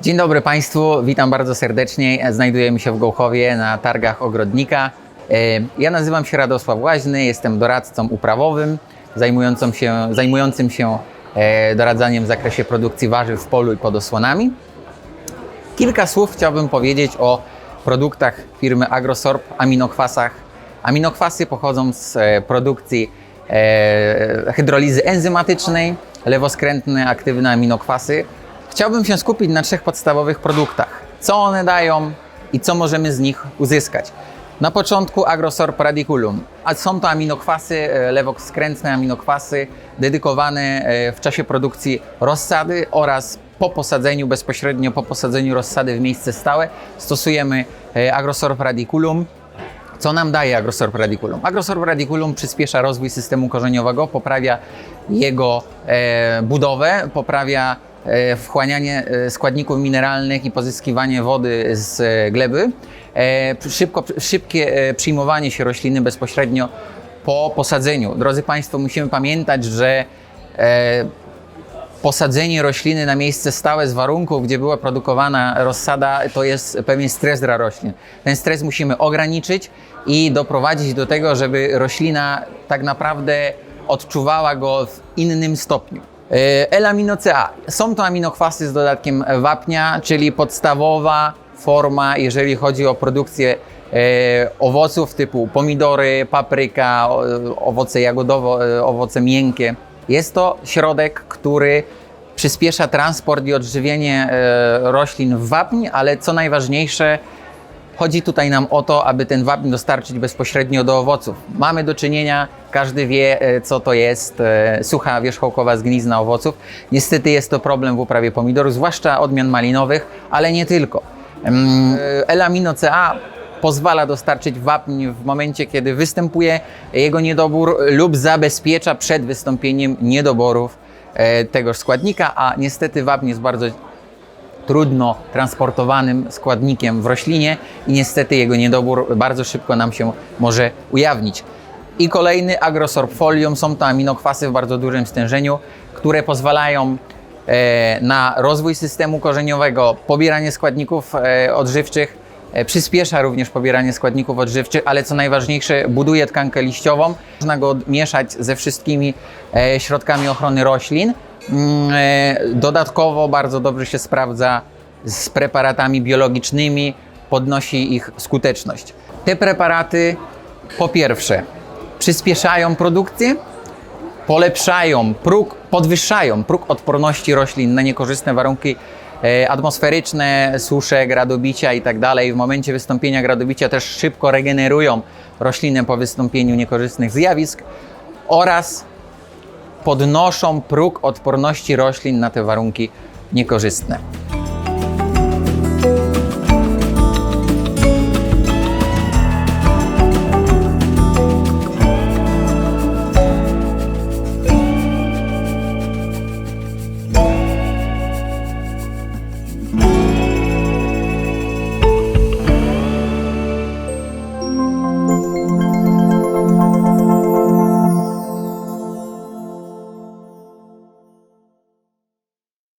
Dzień dobry Państwu, witam bardzo serdecznie. Znajdujemy się w Gołchowie na targach ogrodnika. E, Ja nazywam się Radosław Łaźny, jestem doradcą uprawowym zajmującym się, zajmującym się doradzaniem w zakresie produkcji warzyw w polu i pod osłonami. Kilka słów chciałbym powiedzieć o produktach firmy Agrosorb, aminokwasach. Aminokwasy pochodzą z e, produkcji e, hydrolizy enzymatycznej, lewoskrętne, aktywne aminokwasy. Chciałbym się skupić na trzech podstawowych produktach. Co one dają i co możemy z nich uzyskać. Na początku Agrosorb radiculum. A są to aminokwasy, e, lewoskrętne aminokwasy dedykowane e, w czasie produkcji rozsady oraz po posadzeniu, bezpośrednio po posadzeniu rozsady w miejsce stałe stosujemy e, Agrosorb radiculum. Co nam daje Agrosorb radiculum? Agrosorb radiculum przyspiesza rozwój systemu korzeniowego, poprawia jego budowę, poprawia wchłanianie e, składników mineralnych i pozyskiwanie wody z e, gleby, e, szybko, szybkie e, przyjmowanie się rośliny bezpośrednio po posadzeniu. Drodzy Państwo, musimy pamiętać, że e, posadzenie rośliny na miejsce stałe z warunków, gdzie była produkowana rozsada, to jest pewien stres dla roślin. Ten stres musimy ograniczyć i doprowadzić do tego, żeby roślina tak naprawdę odczuwała go w innym stopniu. E, L-amino-CA. Są to aminokwasy z dodatkiem wapnia, czyli podstawowa forma, jeżeli chodzi o produkcję e, owoców typu pomidory, papryka, owoce jagodowe, owoce miękkie. Jest to środek, który przyspiesza transport i odżywienie e, roślin w wapń, ale co najważniejsze, Chodzi tutaj nam o to, aby ten wapń dostarczyć bezpośrednio do owoców. Mamy do czynienia, każdy wie, e, co to jest e, sucha wierzchołkowa zgnizna owoców. Niestety jest to problem w uprawie pomidorów, zwłaszcza odmian malinowych, ale nie tylko. Mm, e, L-amino-CA pozwala dostarczyć wapń w momencie, kiedy występuje jego niedobór lub zabezpiecza przed wystąpieniem niedoborów tegoż składnika, a niestety wapń jest bardzo trudno transportowanym składnikiem w roślinie i niestety jego niedobór bardzo szybko nam się może ujawnić. I kolejny agrosorb-folium są to aminokwasy w bardzo dużym stężeniu, które pozwalają e, na rozwój systemu korzeniowego, pobieranie składników e, odżywczych, e, przyspiesza również pobieranie składników odżywczych, ale co najważniejsze, buduje tkankę liściową. Można go mieszać ze wszystkimi środkami ochrony roślin. Mm, e, Dodatkowo bardzo dobrze się sprawdza z preparatami biologicznymi, podnosi ich skuteczność. Te preparaty po pierwsze przyspieszają produkcję, polepszają próg, podwyższają próg odporności roślin na niekorzystne warunki e, atmosferyczne, susze, gradobicia i tak. W momencie wystąpienia gradobicia też szybko regenerują roślinę po wystąpieniu niekorzystnych zjawisk oraz podnoszą próg odporności roślin na te warunki niekorzystne.